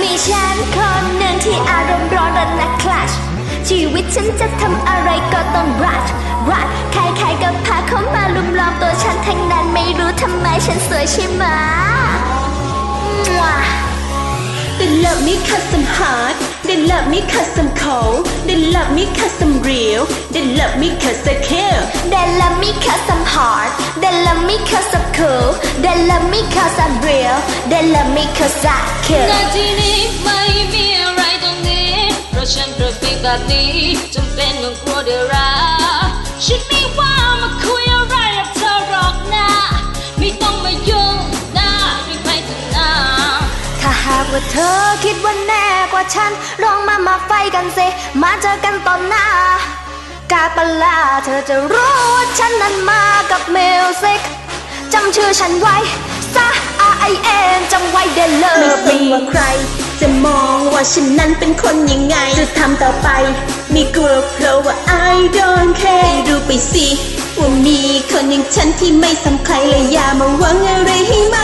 มีฉันคนหนึ่งที่อารมณ์ร้อนและนักคลาชชีวิตฉันจะทำอะไรก็ต้องรัดรัดใครๆก็พาเขามาลุมล้อมตัวฉันทั้งนั้นไม่รู้ทำไมฉันสวยใช่ไหม They love me cause I'm hot They love me cause I'm cold They love me cause I'm real They love me cause I care They love me cause I'm cool They love me cause I'm real They love me cause I care นาทีนี้ไม่มีอะไรตรงนี้ เพราะฉันประฟีแบบนี้จำเป็นต้องกลัวเดือราฉันไม่ว่ามาคุยอะไรกับเธอหรอกนะ ไม่ต้องมายุ่งนะรีบไปเถอะนะถ้าหากว่าเธอคิดว่าแน่กว่าฉันลองมามาไฟกันสิมาเจอกันตอนหน้ากาปะลาเธอจะรู้ว่าฉันนั้นมากับมิวสิก จำชื่อฉันไว้ซะ R I N จำไว้เดลเลไม่อสนว่าใคร จะมองว่าฉันนั้นเป็นคนยังไง จะทำต่อไปมีกลัวเพราะว่า I don't care ดูไปสิ ว่ามีคนอย่างฉันที่ไม่สำใครเลยอย่ามาหวังอะไรให้มา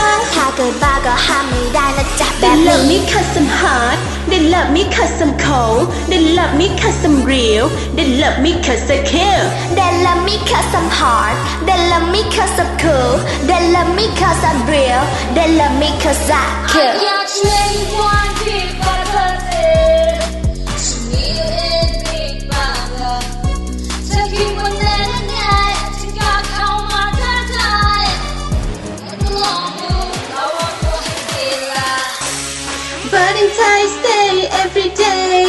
กถ้าเกิดบ้าก็ห้ามไม่ได้นะจ๊ะแบ They บ love นี้ me cause I'm hot They love me cause I'm cold They love me cause I'm real They love me cause I care They love me cause I'm hard They love me cause I'm cool They love me cause I'm real They love me cause I care อยากช่วยวันที่ Valentine's Day every day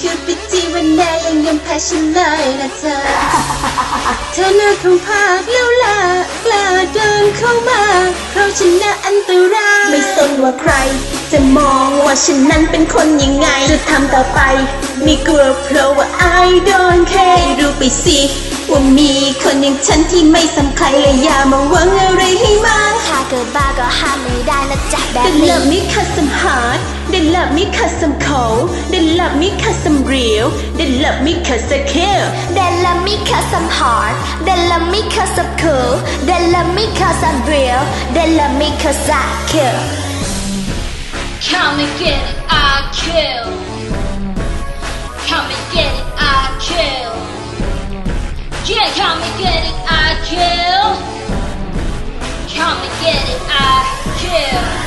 คิวปิดจีวันแน่ยังยังแพ้ฉันเลยนะเธอ เธอเลือกคำพากแล้วล่ะกล้าเดินเข้ามา เพราะฉันน่ะอันตราย ไม่สนว่าใคร จะมองว่าฉันนั้นเป็นคนยังไง จะทำต่อไปมีกลัวเพราะว่า I don't care รู้ไปสิ ว่ามีคนอย่างฉันที่ไม่สำคัญเลยอย่ามาหวังอะ บ้าก็ห้ามไม่ได้นะจ๊ะแบบ They นี้ love me cause I'm hot They love me cause I'm cold They love me cause I'm real They love me cause I care They love me cause I'm hard They love me cause I'm cool They love me cause I'm real They love me cause I care Come and get it, I kill. Come and get it, I kill. Yeah, come and get it, I kill. Come and get it, I kill.